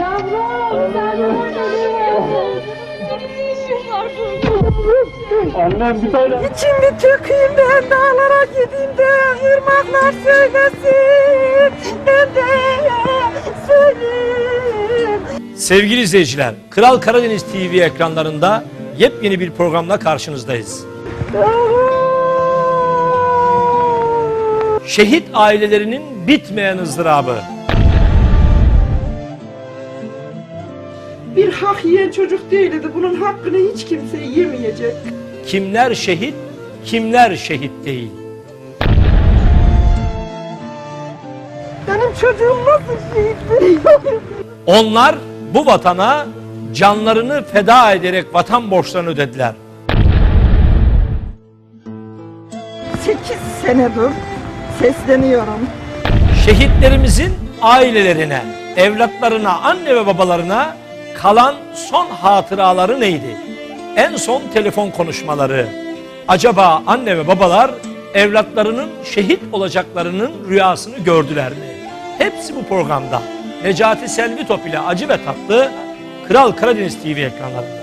Yavrum sen neredesin? Ne işin var burada? Annem bir tane. İçimi tökeyim ben dağlara gideyim de ırmaklar söylesin ben de söyleyeyim. Sevgili izleyiciler, Kral Karadeniz TV ekranlarında yepyeni bir programla karşınızdayız. Şehit ailelerinin bitmeyen ızdırabı. Bir hak yiyen çocuk değildi. Bunun hakkını hiç kimse yemeyecek. Kimler şehit, kimler şehit değil. Benim çocuğum nasıl şehit Onlar bu vatana canlarını feda ederek vatan borçlarını ödediler. 8 senedir sesleniyorum. Şehitlerimizin ailelerine, evlatlarına, anne ve babalarına kalan son hatıraları neydi? En son telefon konuşmaları. Acaba anne ve babalar evlatlarının şehit olacaklarının rüyasını gördüler mi? Hepsi bu programda. Necati Selvi Top ile Acı ve Tatlı Kral Karadeniz TV ekranlarında.